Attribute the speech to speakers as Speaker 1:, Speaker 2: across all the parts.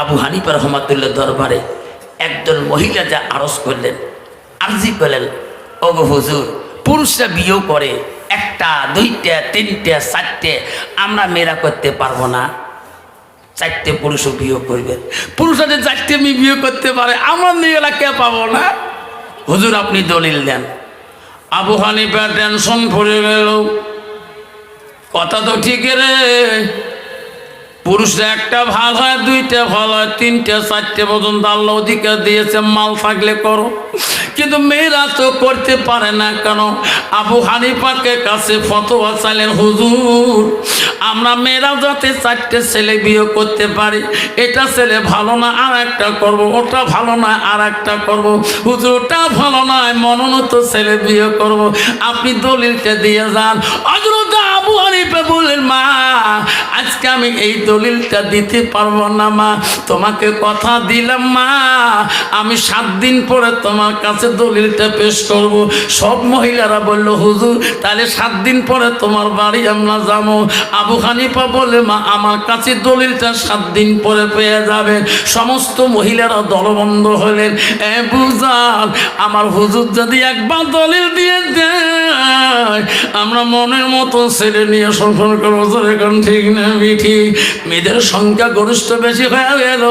Speaker 1: আবু হানিফা রহমাতুল্লাহ দরবারে একজন মহিলা যা আরজ করলেন, আরজি করলেন, ওগো হুজুর, পুরুষরা বিয়েও করে, একটা, দুইটা, তিনটে, চারটে, আমরা মেয়েরা করতে পারব না। চারটে পুরুষও বিয়ে করবেন পুরুষরা যে চারটে মেয়ে বিয়ে করতে পারে, আমরা মেয়েরা কে পাবো না? হুজুর, আপনি দলিল দেন। আবু হানিফা টেনশন পড়ে গেল। কথা তো ঠিক রে। পুরুষরা একটা ভালো হয়, দুইটা ভালো হয়, তিনটে, চারটে পর্যন্ত আল্লাহ অধিকার দিয়েছে, মাল থাকলে করো। কিন্তু মেয়েরা তো করতে পারে না কেন আবু হানিফাকে কাছে ফতোয়া চাইলেন, হুজুর, আমরা মেয়েরা যাতে চারটে ছেলে বিয়ে করতে পারি, এটা ছেলে ভালো না, আর একটা করব, ওটা ভালো না, আর একটা করব। হুজুর, ওটা ভালো নয় মনোনত ছেলে বিয়ে করব। আপনি দলিলটা দিয়ে যান। অজরতা আবু হানিফা বললেন, মা, আজকে আমি এই দলিলটা দিতে পারব না, মা। তোমাকে কথা দিলাম, মা। আমি সাত দিন পরে তোমার কাছে দলিলটা পেশ করব। সব মহিলারা বলল, হুজুর, তাহলে সাত দিন পরে তোমার বাড়ি আমরা যাব। আবু হানিফা বলে মা, আমার কাছে দলিলটা সাত দিন পরে পেয়ে যাবে। সমস্ত মহিলারা দলবন্ধ হলেন। এ বুঝাল, আমার হুজুর যদি একবার দলিল দিয়ে দেয়, আমরা মনের মতো ছেলে নিয়ে সংসার করব। এখন ঠিক না, মিঠি। মেয়েদের সংখ্যা গরিষ্ঠ বেশি হয়ে গেল।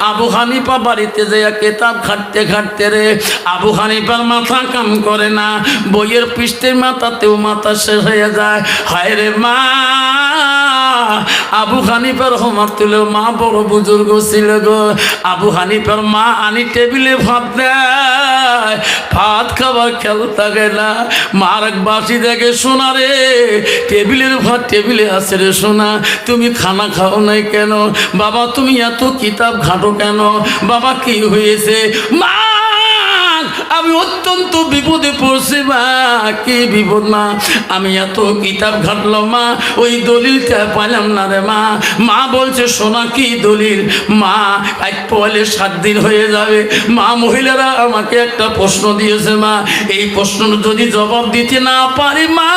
Speaker 1: আবু হানিফা বাড়িতে যে কেতাব খাটতে খাটতে রে, আবু হানিফার মাথা কাম করে না। বইয়ের পৃষ্ঠের মাথাতেও মাথা শেষ হয়ে যায়। হায় রে মা! আবু হানিফার হমাতুল মা বড় বুজুর্গ ছিল গো। আবু হানিফার মা আনি টেবিলে ভাত দেয়। ভাত খাবার খেয়াল থাকে না। মার বাসি দেখে শোনা রে। টেবিলের ভাত টেবিলে আছে রে শোনা। তুমি খানা খাও নাই কেন? বাবা, তুমি এত কিতাব ঘাটো কেন? বাবা, কি হয়েছে? মা আমি অত্যন্ত বিপদে পড়ছি, মা। কি বিপদ, মা? আমি এত কিতাব ঘাটলাম, মা। ওই দলিলটা পাইলাম না রে, মা। মা বলছে সোনা কি দলিল? মা এক পয়লে সাত দিন হয়ে যাবে। মা, মহিলারা আমাকে একটা প্রশ্ন দিয়েছে, মা। এই প্রশ্ন যদি জবাব দিতে না পারি, মা,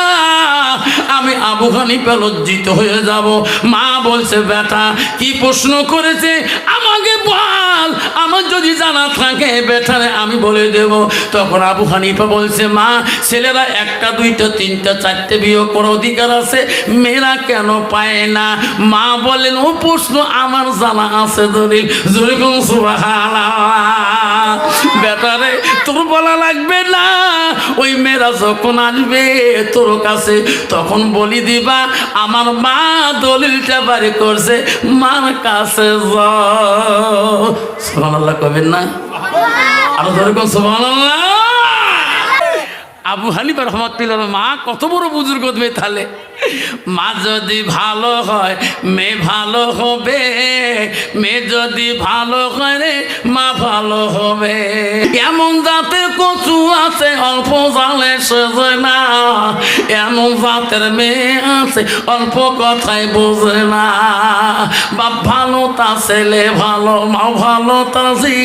Speaker 1: আমি আবু হানিফা লজ্জিত হয়ে যাব। মা বলছে, বেটা, কি প্রশ্ন করেছে? আমাকে বল। আমার যদি জানা থাকে, বেটারে, আমি বলে দেব। তখন আবু হানিফা বলছে, মা, ছেলেরা একটা, দুইটা, তিনটা, চারটে বিয়ে করার অধিকার আছে। মেয়েরা কেন পায় না? মা বলেন ও প্রশ্ন আমার জানা আছে যেরকম বেটারে তোর বলা লাগবে না। ওই মেয়েরা যখন আসবে তোর কাছে, তখন বলি দিবা, আমার মা দলিলটা বাড়ি করছে, মার কাছে সোহান আল্লাহ কবেন না? আরও ধরে কোন সোহান আবু হানিফা রহমতুল্লাহ মা, কত বড় বুজুর্গ দেবে তাহলে? মা, যদি ভালো হয় মেয়ে ভালো হবে মেয়ে যদি ভালো হয় রে, মা ভালো হবে। এমন জাতের কচু আছে, অল্প জালে সেজে না। এমন জাতের মেয়ে আছে, অল্প কথায় বোঝে না। বাপ ভালো তা, ছেলে ভালো মা ভালো তা জি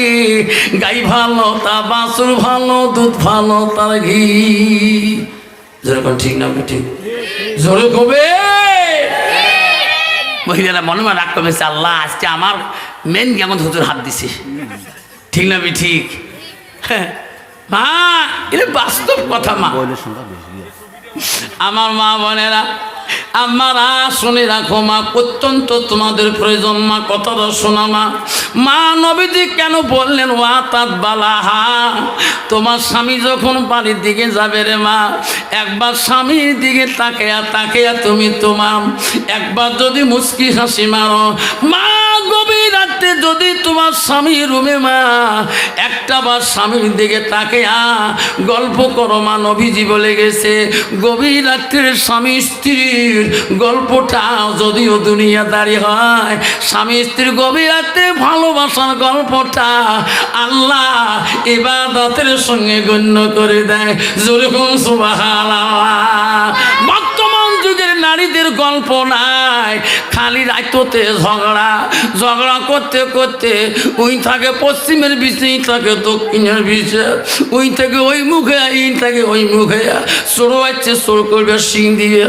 Speaker 1: গাই ভালো তা, বাছুর ভালো, দুধ ভালো তার ঘি। যেরকম ঠিক না ঠিক। জোরে কবে? মহিলারা মনে মনে রাগ কমেছে আল্লাহ আজকে আমার মেন কেমন হুজুর হাত দিছে? ঠিক না বি ঠিক? হ্যাঁ। মা এটা বাস্তব কথা মা। আমার মা বোনেরা আমারা শুনে রাখো মা, অত্যন্ত তোমাদের প্রয়োজন, মা, কথাটা শোনা মা। মা, নবীজি কেন বললেন, ওয়া তাত বালাহা? তোমার স্বামী যখন বাড়ির দিকে যাবে রে মা, একবার স্বামীর দিকে তাকেয়া তাকেয়া তুমি তোমার, একবার যদি মুচকি হাসি মারো, মা গভীর রাত্রে যদি তোমার স্বামী রুমে মা, একটা বার স্বামীর দিকে তাকে আ গল্প করো, মা নবীজি বলে গেছে, গভীর রাত্রের স্বামী স্ত্রীর গল্পটা যদিও দুনিয়াদারি হয়, স্বামী স্ত্রীর গভীর রাত্রে ভালোবাসার গল্পটা আল্লাহ ইবাদতের সঙ্গে গণ্য করে দেয়। যেরকম সুবাহ রাইততে ঝগড়া ঝগড়া করতে করতে ওই থাকে পশ্চিমের বিষে ই থাকে দক্ষিণের বিষে ওই থেকে ওই মুখে ই থাকে ওই মুখে। চোর আছে চোর করবে সিং দিয়ে।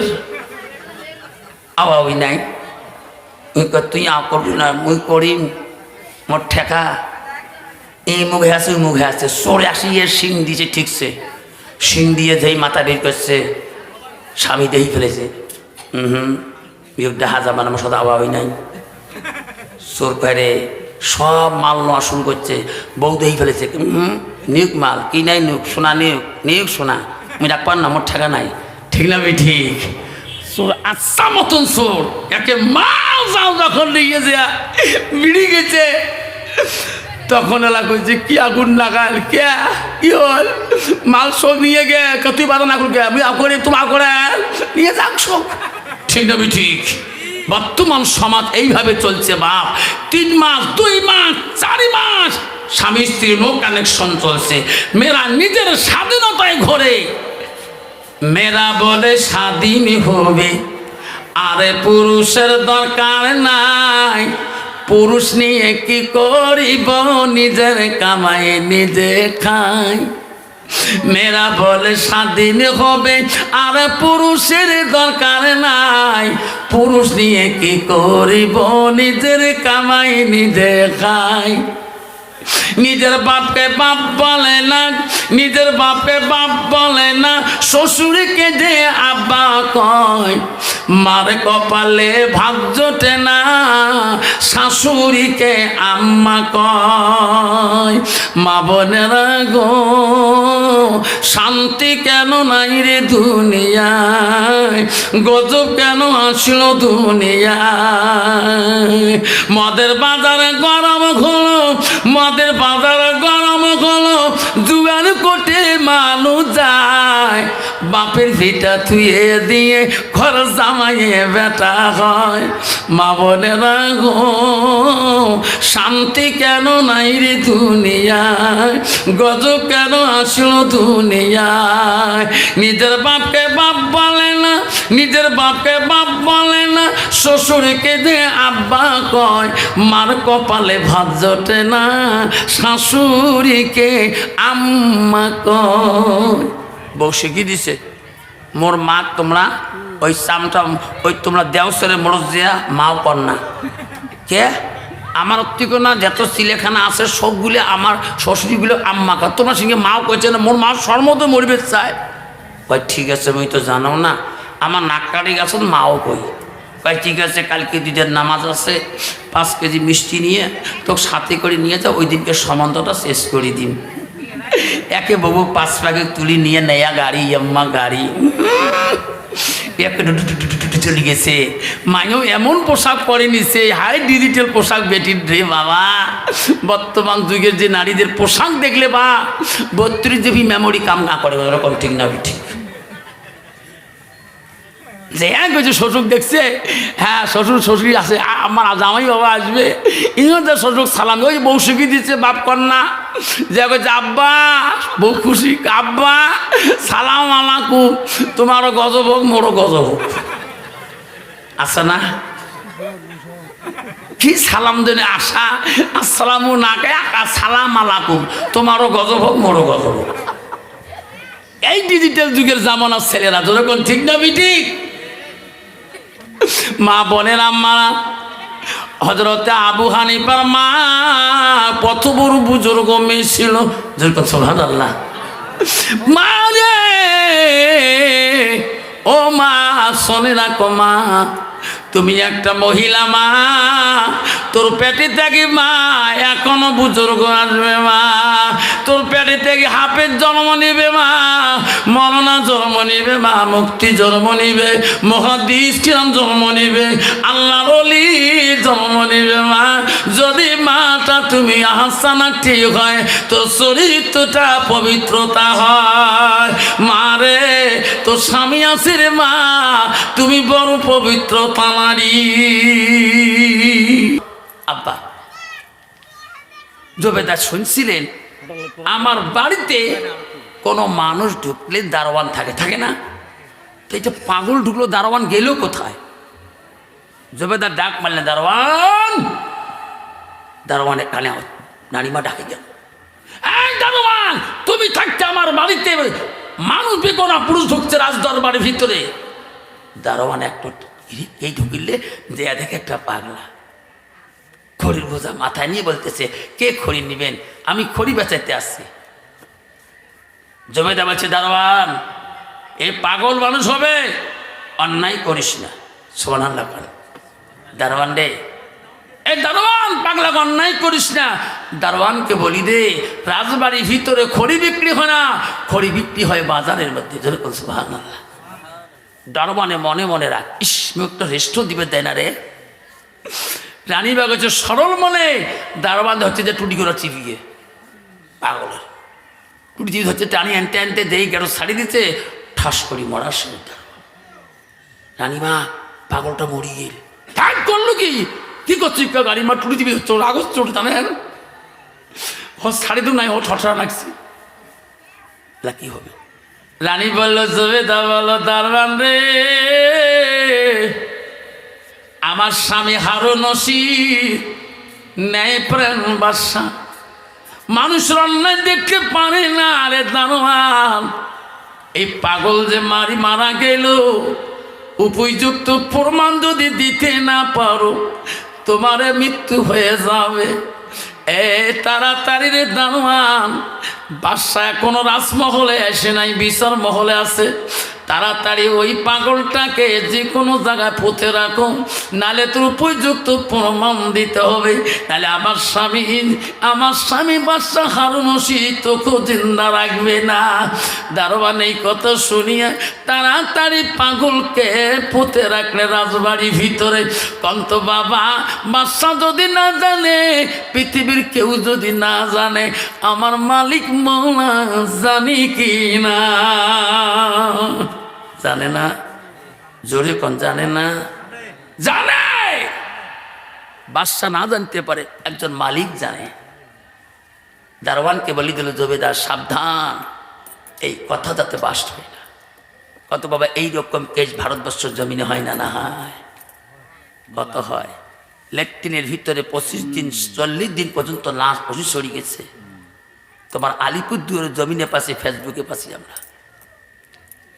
Speaker 1: আওয়া ওই নাই। ওই কর তুই আ করবি না, মুই করিম, মোর ঠেকা। এই মুখে আছে, ওই মুখে আছে। সরে আসিয়ে শিং দিয়েছে ঠিকছে। শিং দিয়ে যেই মাথা বের করছে, স্বামী দেই ফেলেছে। হুম হুম। বিয়োগ দেখা যাবার আমার সাথে আবার নাই। চোর করে সব মাল নেওয়া শুরু করছে, বউ দেই ফেলেছে। নিয়োগ মাল, কি নাই নিয়োগ? সোনা নিয়োগ নিয়োগ সোনা। আমি রাখবার না আমার ঠেকা নাই। ঠিক না আমি ঠিক। চোর আচ্ছা মতন চোর, একে মাল যাও যখন নিয়ে যা বিড়ি গেছে, তখন এলা কইছে, কি আগুন লাগাল, কে? কি হল? মাল সব নিয়ে গে কে তুই বাধা না করবে আমি করে তোমার করে নিয়ে যাক সব। ঠিক না ঠিক? বর্তমান সমাজ এইভাবে চলছে, বাপ। তিন মাস, দুই মাস, চারি মাস স্বামী স্ত্রীর নো কানেকশন চলছে। মেয়েরা নিজের স্বাধীনতায় ঘরে। মেয়েরা বলে, স্বাধীন হবে। আরে পুরুষের দরকার নাই। পুরুষ নিয়ে কি করিব? নিজের কামাই নিজে খাই। মেয়েরা বলে, স্বাধীন হবে আর পুরুষের দরকার নাই। পুরুষ নিয়ে কি করিব? নিজের কামাই নিজে খাই। নিজের বাপকে বাপ বলে না, নিজের বাপকে বাপ বলে না, শ্বশুরকে যে আব্বা কয়। মার কপালে ভাগ জোটে না, শাশুড়িকে আম্মা কয়, মা বোনেরা গো, শান্তি কেন নাই রে দুনিয়ায়? গজব কেন আসলো দুনিয়ায়? মদের বাজারে গরম হলো, মদের বাজারে গরম হলো জুয়ার কোটে মানুষ যায়। বাপের ভিটা থুয়ে দিয়ে ঘর জামাইয়ে বেটা হয়। মা বোনেরা গো, শান্তি কেন নাই রে দুনিয়ায়? গজব কেন আসলো দুনিয়ায়? নিজের বাপকে বাপ বলে না, নিজের বাপকে বাপ বলে না, শ্বশুরকে যে আব্বা কয়, মার কপালে ভাত জোটে না, শাশুড়িকে আম্মা কয়। বউ শিখিয়ে দিছে? মোর মা তোমরা ওই চামটা, ওই তোমরা দেওসরে মরজ দিয়া মাও কর না। কে? আমার অত্তিক না, যত সিলেখানা আছে সবগুলো আমার শ্বশুরিগুলো আম্মা কর। তোমার সঙ্গে মাও কইছে না, মোর মা সর্মত মরবে চায় কয়, ঠিক আছে আমি তো জানাও না। আমার নাক কাটি গেছে মাও কই। কয়, ঠিক আছে, কালকে দুধের নামাজ আছে, পাঁচ কেজি মিষ্টি নিয়ে তোকে সাথে করে নিয়ে যাও, ওই দিনকে সম্বন্ধটা শেষ করে দিন একে বাবু পাঁচ প্যাকে তুলি নিয়ে নেয়া গাড়ি, এম্মা গাড়ি। চলে গেছে। মায়েও এমন পোশাক পরে নিছে হাই ডিজিটাল পোশাক বেটির রে বাবা। বর্তমান যুগের যে নারীদের পোশাক দেখলে বা বত্রিশ জিবি মেমোরি কাম না করে, ওরকম ঠিক না ঠিক যে হ্যাঁ কিছু শ্বশুর দেখছে হ্যাঁ শ্বশুর শ্বশুরি আছে আমার জামাই বাবা আসবে ইংরেজদের শ্বশুর সালাম, ওই শিখি দিচ্ছে বাপ কন্যা। যে কইছে আব্বা, বউ খুশি? আব্বা, সালাম আলাকুম তোমারও গজব হোক, মোরও গজব হোক। আছে না? কি সালাম দেনে আসা আসসালামু না কে সালাম আলাকুম তোমারও গজব হোক, মোরও গজব হোক। এই ডিজিটাল যুগের জামানার ছেলেরা যেরকম ঠিক না ঠিক মা বোনের আম্মা হজরতে আবু হানিফার মা কত বড় বুজুর্গ মেয়ে ছিল সোহান আল্লাহ মা রে, ও মা, শোনে রাখো মা। তুমি একটা মহিলা মা, তোর পেটে থেকে মা, এখনও বুজুর্গ আসবে মা। তোর পেটে থেকে হাফের জন্ম নিবে মা মরনা জন্ম নিবে মা, মুক্তি জন্ম নিবে, মহাদিস কিরম জন্ম নিবে আল্লাহ বলি জন্ম নিবে মা। যদি মাটা তুমি আহসানা ঠিক হয়, তোর চরিত্রটা পবিত্রতা হয়। মা রে, তোর স্বামী আছে রে মা, তুমি বড় পবিত্রতা নারী আব্বা জবেদা শুনছিলেন? আমার বাড়িতে কোনো মানুষ ঢুকলে দারোয়ান থাকে থাকে না? তো এটা পাগল ঢুকলো, দারোয়ান গেল কোথায়? জবেদার ডাক মারলেন, দারোয়ান! দারোয়ানের কানে নারীমা ডাকে গেল দারোয়ান, তুমি থাকতে আমার বাড়িতে, মানুষ বেকো না পুরুষ ঢুকছে রাজ দরবারের ভিতরে। দারোয়ান একটা এই ঢুকিলে দেয়া দেখে একটা পাগলা। খড়ির বোঝা মাথায় নিয়ে বলতেছে, কে খড়ি নিবেন? আমি খড়ি বেচাইতে আসছি। জমিদার বলছে, দারোয়ান এই পাগল মানুষ হবে, অন্যায় করিস না। সোমান আল্লাহ দারোয়ান রে, এ দারোয়ান পাগলা অন্যায় করিস না। দারোয়ানকে বলি দে, রাজবাড়ির ভিতরে খড়ি বিক্রি হয় না। খড়ি বিক্রি হয় বাজারের মধ্যে। যেরকম সুবাহান আল্লাহ দারোয়ানে মনে মনে রাখ। ইস মুখটা রেস্ট দিবে দেয় না রে। রানীবাগ হচ্ছে সরল মনে, দারোয়ান হচ্ছে যে টুটি করে চিবিয়ে। পাগলের। টুটি চিবি হচ্ছে টানি আনতে আনতে দেই গেল শাড়ি দিতে, ঠাস করি মরার সময় রানীমা, পাগলটা মরি গেল ঠাক করল কি? কি করছি গাড়ি? মা টুটি চিবি হচ্ছে রাগস চোট জানেন? ও শাড়ি তো নাই ও ঠঠরা লাগছে লা কি হবে? রানী বলল জবেদা বলো দারবান রে। আমার স্বামী হারো নসি ন্যায় প্রেম বাসা মানুষ অন্যায় দেখতে পারে না আরে দারোয়ান। এই পাগল যে মারি মারা গেল, উপযুক্ত প্রমাণ যদি দিতে না পারো, তোমারে মৃত্যু হয়ে যাবে। এ তাড়াতাড়ি রে দারোয়ান বাদশা এখনও রাজমহলে আসে নাই, বিচার মহলে আছে। তাড়াতাড়ি ওই পাগলটাকে যে কোনো জায়গায় পুঁতে রাখো, নালে তোর উপযুক্ত প্রমাণ দিতে হবে। নাহলে আমার স্বামী আমার স্বামী বাদশা হারুনসি তোকে জিন্দা রাখবে না। দারোয়ান এই কথা শুনিয়ে তাড়াতাড়ি পাগলকে পুঁতে রাখলে রাজবাড়ির ভিতরে। কন্ত বাবা বাদশা যদি না জানে, পৃথিবীর কেউ যদি না জানে, আমার মালিক মৌলা জানি কি না? জানে না? জোরে কোন জানে না? জানে! বাদশা না জানতে পারে, একজন মালিক জানে। দারোয়ানকে বলি দিল জবেদার সাবধান। এই কথা যাতে বাস্ট হয় না। কত বাবা, এই রকম কেস ভারতবর্ষের জমিনে হয় না না হয়। কত হয়? লেট্রিনের ভিতরে পঁচিশ দিন, চল্লিশ দিন পর্যন্ত লাশ পশু সরি গেছে। তোমার আলিপুরদুয়ারের জমিনে পাশে, ফেসবুকে পাশে আমরা।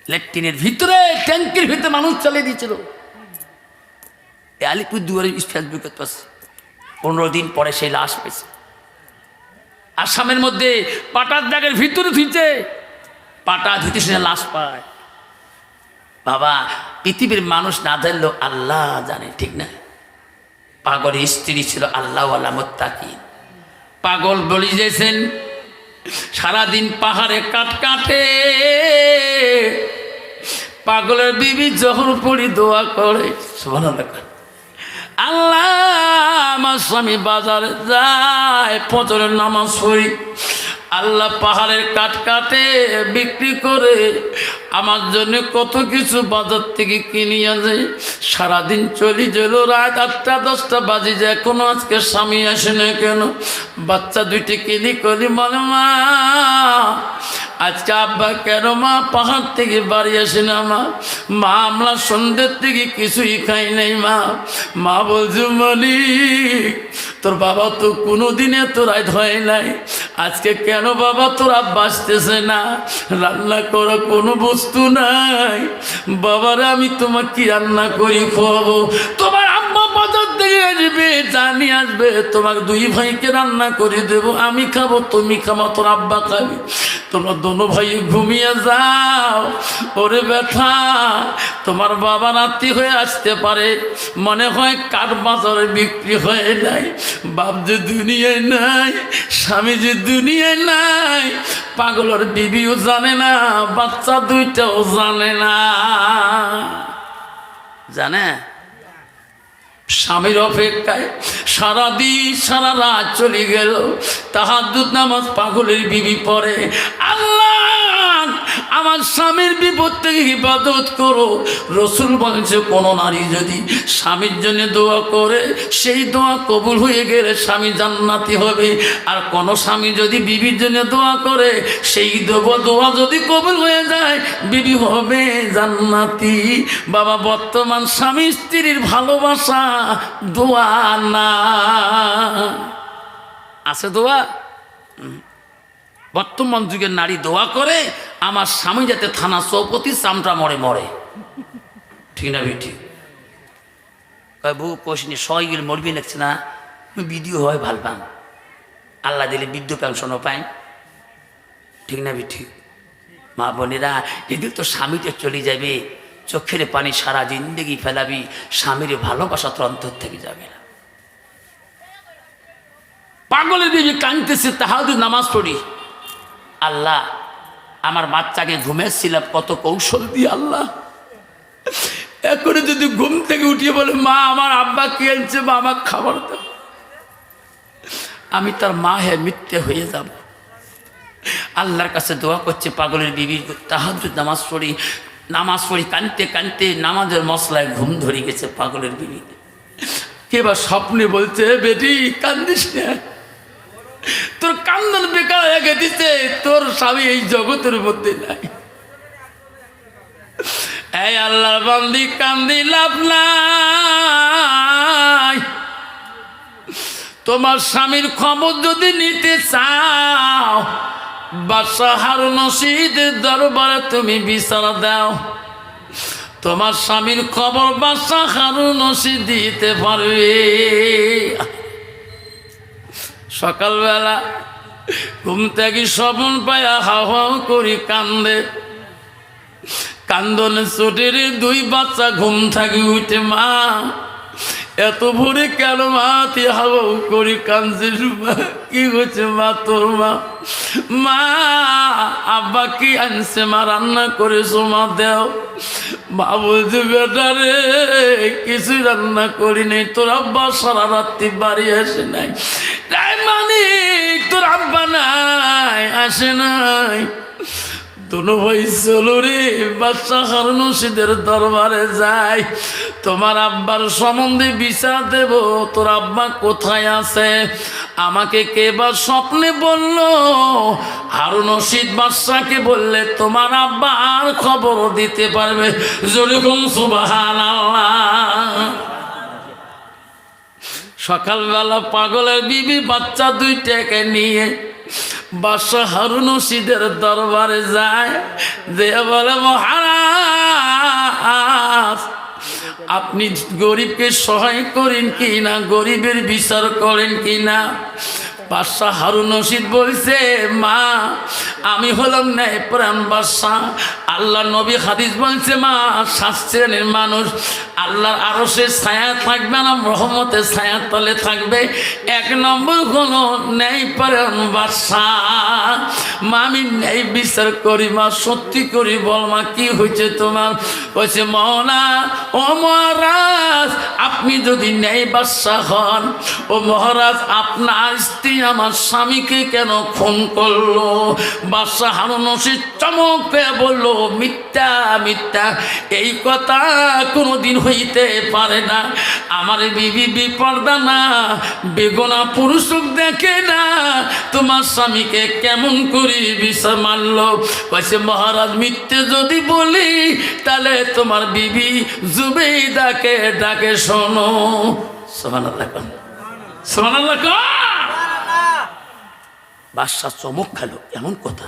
Speaker 1: লেট্রিনের ভিতরে, ট্যাঙ্কির ভিতরে মানুষ চলে দিয়েছিল। এই আলিপুরদুয়ারের ফেসবুকের পাশে। পনেরো দিন পরে সেই লাশ পেয়েছে। আসামের মধ্যে পাটার জায়গার ভিতরে ধুইছে। পাটা ধুইতে সে লাশ পায়। বাবা, পৃথিবীর মানুষ না জানলেও আল্লাহ জানে, ঠিক না? পাগলের স্ত্রী ছিল আল্লাহ মোত্তাকি পাগল বলি যেছেন সারাদিন পাহাড়ে কাট কাটে। পাগলের বিবি যখন পড়ি দোয়া করে আল্লাহ আমার স্বামী বাজারে যায় পচরের নামাজ পড়ি, আল্লাহ পাহাড়ের কাট কাটে, বিক্রি করে আমার জন্য কত কিছু বাজার থেকে কিনিয়া যায় সারাদিন চলি গেল রাত আটটা, দশটা বাজে যায়। এখনও আজকে স্বামী আসে না কেন? বাচ্চা দুইটি কিনি করি বলে, মা, আজকে আব্বা কেন মা? পাহাড় থেকে বাড়ি আসে না মা। মা, আমরা সন্ধ্যের থেকে কিছুই খাই নাই মা। মা বলছে, মালিক তোর বাবা তো কোনো দিনে তোরাই ধয় নাই। আজকে কেন বাবা তোরা বাঁচতেছে না? রান্না করা কোনো বস্তু নাই। বাবারা, আমি তোমার কি রান্না করি খাওয়াবো তোমার আম্মা বাজার থেকে আসবে, জানি আসবে। তোমার দুই ভাইকে রান্না করে দেবো, আমি খাব, তুমি খাব, তোর আব্বা খাবি। তোমরা দোনো ভাই ঘুমিয়ে যাও। ওরে ব্যথা, তোমার বাবা রাত্রি হয়ে আসতে পারে। মনে হয় কাঠ বাজারে বিক্রি হয়ে নাই বাপ যে দুনিয়ায় নাই, স্বামী যে দুনিয়ায় নাই, পাগলের বিবিও জানে না, বাচ্চা দুইটাও জানে না। জানে? স্বামীর অপেক্ষায় সারাদিন, সারা রাত চলে গেল। তাহার দুধ নামাজ পাগলের বিবি পরে আল্লাহ আমার স্বামীর বিপদ থেকে হিফাজত করো। রসুল বলছে, কোনো নারী যদি স্বামীর জন্য দোয়া করে, সেই দোয়া কবুল হয়ে গেলে স্বামী জান্নাতি হবে। আর কোনো স্বামী যদি বিবির জন্য দোয়া করে, সেই দোয়া দোয়া যদি কবুল হয়ে যায়, বিবি হবে জান্নাতি। বাবা, বর্তমান স্বামী স্ত্রীর ভালোবাসা দোয়া না। আছে দোয়া। বর্তমান যুগের নারী দোয়া করে, আমার স্বামী যাতে থানা চৌপতি চামটা মরে মরে। ঠিক না বেটি বউ কোশিনি সই গেলে মরবি লাগছে না?
Speaker 2: ভিডিও হয়, ভালো পান। আল্লাহ দিলে বিদ্যুৎ পেনশনও পাই ঠিক না বি ঠিক মা বোনেরা এদিক তো স্বামীতে চলে যাবে, চোখের পানি সারা জিন্দগি ফেলাবি, স্বামীর ভালোবাসা তোর অন্তর থেকে যাবে না।
Speaker 1: পাগলের বিবি কাঁদতেছে তাহাদের নামাজ পড়ি।
Speaker 2: আল্লাহ, আমার বাচ্চাকে ঘুমেছিলাম কত কৌশল দিয়ে আল্লাহ।
Speaker 1: এখনও যদি ঘুম থেকে উঠিয়ে বলে, মা, আমার আব্বা আনছে বা আমার খাবার দাও।
Speaker 2: আমি তার মা হে মিথ্যে হয়ে যাব। আল্লাহর কাছে দোয়া করছে, পাগলের বিবি তাহাজ নামাজ পড়ি নামাজ পড়ি কানতে কানতে নামাজের মশলায় ঘুম ধরে গেছে পাগলের বিবি।
Speaker 1: কে বা স্বপ্নে বলছে বেটি, কান্দিস না। তোর কান্দন বেকার হয়ে গেছে, তোর স্বামী এই জগতের মধ্যে নাই। এই আল্লাহর বান্দি কান্দি লাভ নাই। তোমার স্বামীর খবর যদি নিতে চাও বাদশাহ হারুন রশিদের দরবারে তুমি বিচার দাও। তোমার স্বামীর খবর বাদশাহ হারুন রশিদ দিতে পারবে। সকালবেলা ঘুম থেকে স্বপন পায়া হাও হাও করি কান্দে। কান্দনে চোটের দুই বাচ্চা ঘুম থাকি উঠে মা। এত ভোরে কেন মা? তুই হাওয়াও করি কানছিস মা কি হচ্ছে মা তোর মা? মা, আব্বা কি আনছে? মা রান্না করেছ মা দেও। মা বলছে, বেটা রে কিছু রান্না করি নাই। তোর আব্বা সারা রাত্রি বাড়ি আসে নাই। তাই মানে তোর আব্বা নাই, আসে নাই। দুনো ভাই চলো রে বাচ্চা হারনসিদের দরবারে যাই। তোমার আব্বার সম্বন্ধে বিচার দেব, তোর আব্বা কোথায় আছে? আমাকে কে বা স্বপ্নে বলল? হারুন রশিদ বাদশাকে বললে, তোমার আব্বা আর খবর দিতে পারবে? যেরকম সুবাহান সকালবেলা পাগলের বিবি বাচ্চা দুইটাকে নিয়ে বাদশা হারুন রশিদের দরবারে যায় যে বলে, মহারাজ, আপনি গরিবকে সহায় করেন কি না? গরিবের বিচার করেন কি না? বাদশাহ হারুন রশিদ বলছে, মা, আমি হলাম ন্যায় প্রাণ বাদশাহ। আল্লাহ নবী হাদিস বলছে, মা, সাত শ্রেণির মানুষ, আল্লাহর আরও সে ছায়া থাকবে না, রহমতের ছায়া তলে থাকবে। এক নম্বর হলো ন্যায় প্রাণ বাদশাহ। মা, আমি ন্যায় বিচার করি, মা, সত্যি করি, বল মা, কি হয়েছে তোমার? বলছে মহনা ও মহারাজ, আপনি যদি ন্যায় বাদশাহ হন, ও মহারাজ, আপনার স্ত্রী আমার স্বামীকে কেন ফোন করল? বাদশাহ হারুন রশিদ চমক পেয়ে বলল, মিথ্যা মিথ্যা, এই কথা কোনোদিন হইতে পারে না। আমার বিবি বিপর্দা না, বেগনা পুরুষ দেখে না। তোমার স্বামীকে কেমন করি বিষয় মারল কয়েছে মহারাজ, মিথ্যে যদি বলি, তাহলে তোমার বিবি জুবেইদাকে ডাকে ডাকে শোনো সমান সমান আল্লাহ
Speaker 2: বাদশাহ চমক খেলো এমন কথা।